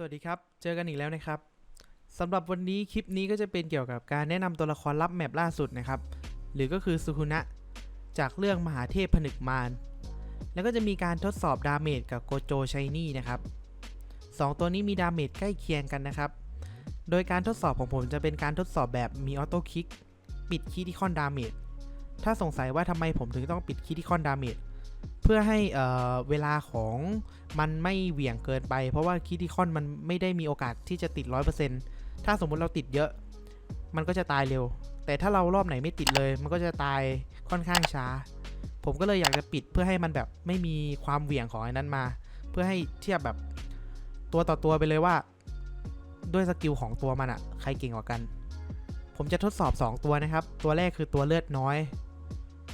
สวัสดีครับ เจอกันอีกแล้วนะครับสำหรับวันนี้คลิปนี้ก็จะเป็นเกี่ยวกับการแนะนำตัวละครลับแมปล่าสุดนะครับ หรือก็คือสุคุนะ จากเรื่องมหาเทพผนึกมาร แล้วก็จะมีการทดสอบดาเมจกับโกโจชัยนี่นะครับสองตัวนี้มีดาเมจใกล้เคียงกันนะครับ โดยการทดสอบของผมจะเป็นการทดสอบแบบมีออโต้คิกปิดคีติคอนดาเมจ ถ้าสงสัยว่าทำไมผมถึงต้องปิดคีติคอนดาเมจ พื่อให้เอ่อเวลาของมันไม่เหวี่ยงเกินไป เพราะว่าคิติคอนมันไม่ได้มีโอกาสที่จะติด 100%ถ้าสมมุติเราติดเยอะ มันก็จะตายเร็ว แต่ถ้าเรารอบไหนไม่ติดเลย มันก็จะตายค่อนข้างช้า ผมก็เลยอยากจะปิดเพื่อให้มันแบบไม่มีความเหวี่ยงของไอ้นั้นมา เพื่อให้เทียบแบบตัวต่อตัวไปเลยว่า ด้วยสกิลของตัวมันอะใครเก่งกว่ากัน ผมจะทดสอบ 2 ตัวนะครับ ตัวแรกคือตัวเลือดน้อย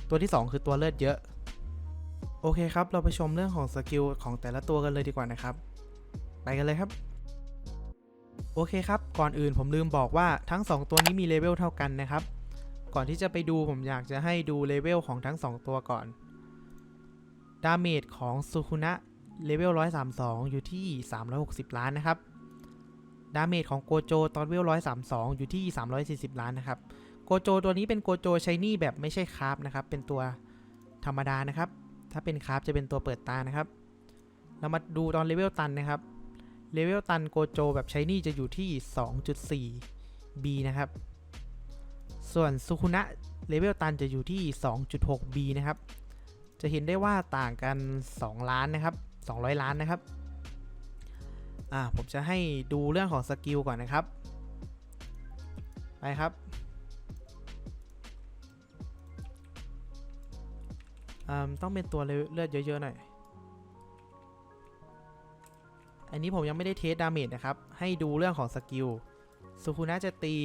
ตัวที่ 2 คือตัวเลือดเยอะ โอเคครับ เราไปชมเรื่องของสกิลของแต่ละตัวกันเลยดีกว่านะครับ ไปกันเลยครับ โอเคครับ ก่อนอื่นผมลืมบอกว่าทั้ง 2 ตัวนี้มีเลเวลเท่ากันนะครับ ก่อนที่จะไปดูผมอยากจะให้ดูเลเวลของทั้ง 2 ตัวก่อน ดาเมจของซูคุนะเลเวล 132 อยู่ที่ 360 ล้านนะครับ ดาเมจของโกโจตอนเลเวล 132 อยู่ที่ 340 ล้านนะครับ โกโจตัวนี้เป็นโกโจชายนี่แบบไม่ใช่คราฟนะครับ เป็นตัวธรรมดานะครับ ถ้าเป็นคราฟจะเป็นตัวเปิดตานะครับ เรามาดูตอนเลเวลตันนะครับ เลเวลตันโกโจแบบใช้นี่จะอยู่ที่ 2.4 B นะครับ ส่วนสุคุนะเลเวลตันจะอยู่ที่ 2.6 B นะครับ จะเห็นได้ว่าต่างกัน 2 ล้านนะครับ 200 ล้านนะครับ อ่า ผมจะให้ดูเรื่องของสกิลก่อนนะครับ ไปครับ ต้องเป็นตัวเลือดเยอะๆหน่อย อันนี้ผมยังไม่ได้เทสดาเมจนะครับ ให้ดูเรื่องของสกิลสุคุนะจะตี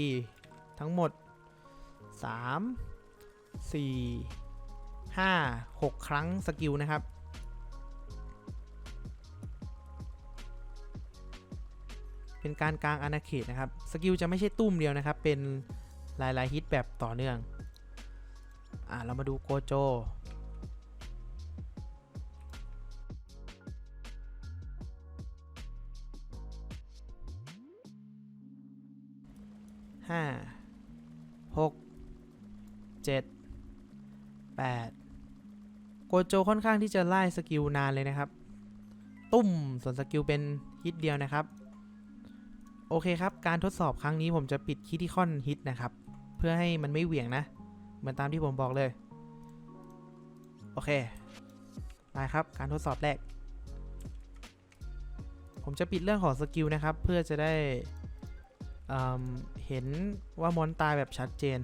ทั้งหมด 3 4 5 6 ครั้งสกิลนะครับเป็นการกลางอาณาเขตนะครับ สกิลจะไม่ใช่ตุ้มเดียวนะครับ เป็นหลายๆฮิตแบบต่อเนื่อง อ่าเรามาดูโกโจ ห้าหกเจ็ดแปดโกโจค่อนข้างที่จะไล่สกิลนานเลยนะครับ ตุ้มส่วนสกิลเป็นฮิตเดียวนะครับ โอเคครับ การทดสอบครั้งนี้ผมจะปิดคิติคอนฮิตนะครับ เพื่อให้มันไม่เหวี่ยงนะ เหมือนตามที่ผมบอกเลย โอเคไปครับ การทดสอบแรก ผมจะปิดเรื่องของสกิลนะครับ เพื่อจะได้ เห็นว่ามอนตายแบบชัดเจน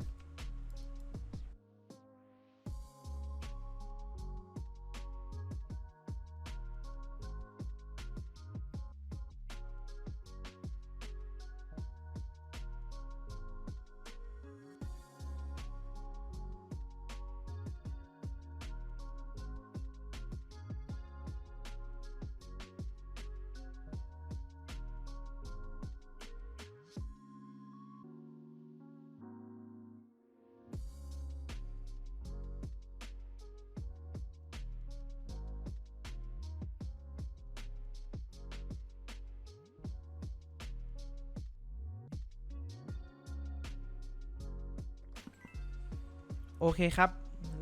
โอเคครับ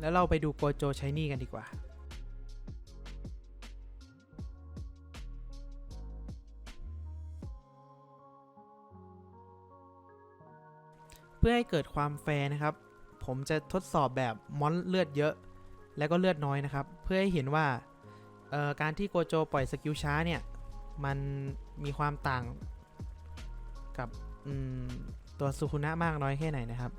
แล้วเราไปดูโกโจใช้นี่กันดีกว่า เพื่อให้เกิดความแฟร์นะครับ ผมจะทดสอบแบบมอนเลือดเยอะ แล้วก็เลือดน้อยนะครับ เพื่อให้เห็นว่าการที่โกโจปล่อยสกิลช้าเนี่ย มันมีความต่างกับตัวสุคุนะมากน้อยแค่ไหนนะครับ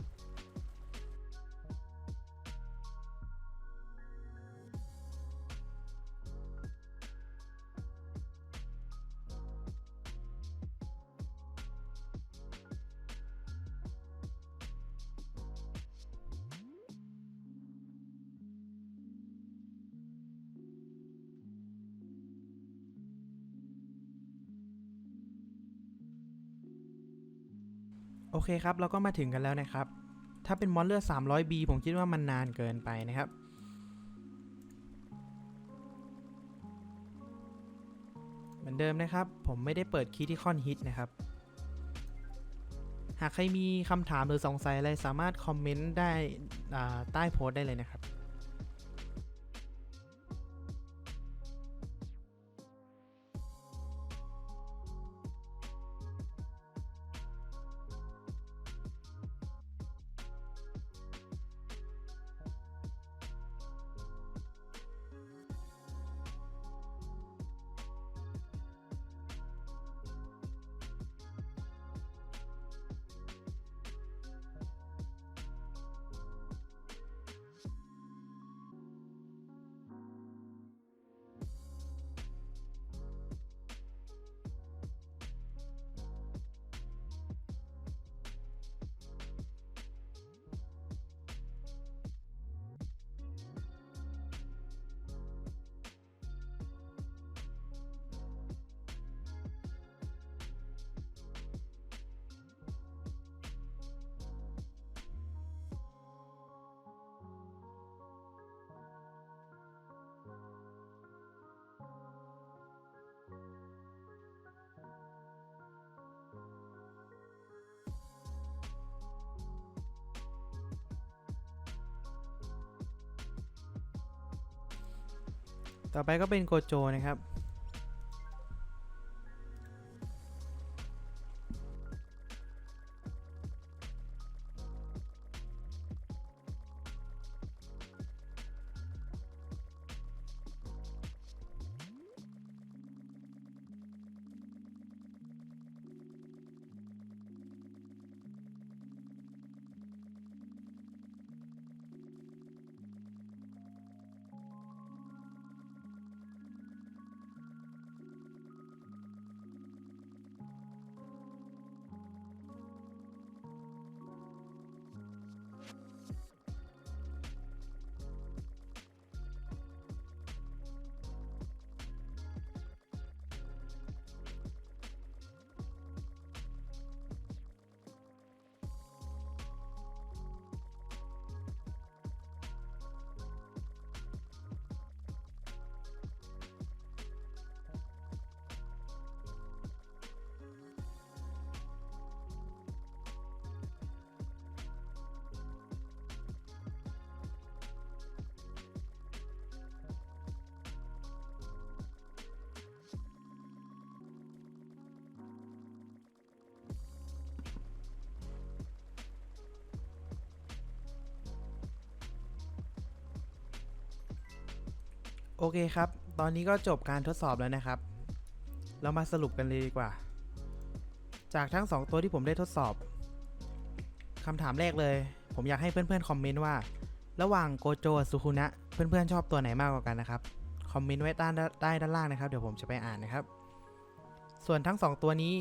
โอเคครับ เราก็มาถึงกันแล้วนะครับ ถ้าเป็นมอนเลือด 300B ผมคิดว่ามันนานเกินไปนะครับ เหมือนเดิมนะครับ ผมไม่ได้เปิดคีย์ที่คอนฮิตนะครับ หากใครมีคำถามหรือสงสัยอะไรสามารถคอมเมนต์ได้ใต้โพสต์ได้เลยนะครับ ต่อไปก็เป็นโกโจนะครับ อเคครับ ตอนนี้ก็จบการทดสอบแล้วนะครับ เรามาสรุปกันเลยดีกว่า จากทั้ง 2 ตัวที่ผมได้ทดสอบคำถามแรกเลย ผมอยากให้เพื่อนๆคอมเมนต์ว่า ระหว่างโกโจกับซูคุนะ เพื่อนๆชอบตัวไหนมากกว่ากันนะครับ คอมเมนต์ไว้ด้านใต้ด้านล่างนะครับ เดี๋ยวผมจะไปอ่านนะครับ ส่วนทั้ง 2 ตัวนี้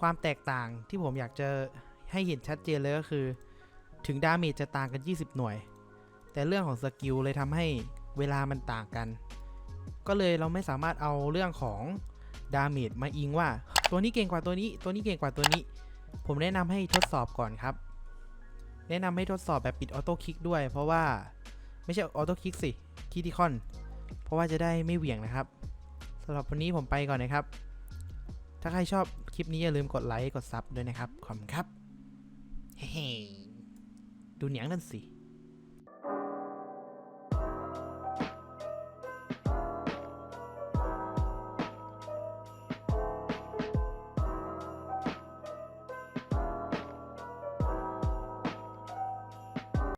ความแตกต่างที่ผมอยากจะให้เห็นชัดเจนเลยก็คือ ถึงดาเมจจะต่างกัน 20 หน่วย แต่เรื่องของสกิลเลยทำให้ เวลามันต่างกัน ก็เลยเราไม่สามารถเอาเรื่องของดาเมจมาอิงว่า ตัวนี้เก่งกว่าตัวนี้ ตัวนี้เก่งกว่าตัวนี้ ผมแนะนำให้ทดสอบก่อนครับ แนะนำให้ทดสอบแบบปิดออโต้คลิกด้วย เพราะว่าไม่ใช่ออโต้คลิกสิคีติคอน เพราะว่าจะได้ไม่เหวี่ยงนะครับสำหรับวันนี้ผมไปก่อนนะครับ ถ้าใครชอบคลิปนี้อย่าลืมกดไลค์ กดซับด้วยนะครับ ขอบคุณครับ เฮ้ดูหนังนั่นสิ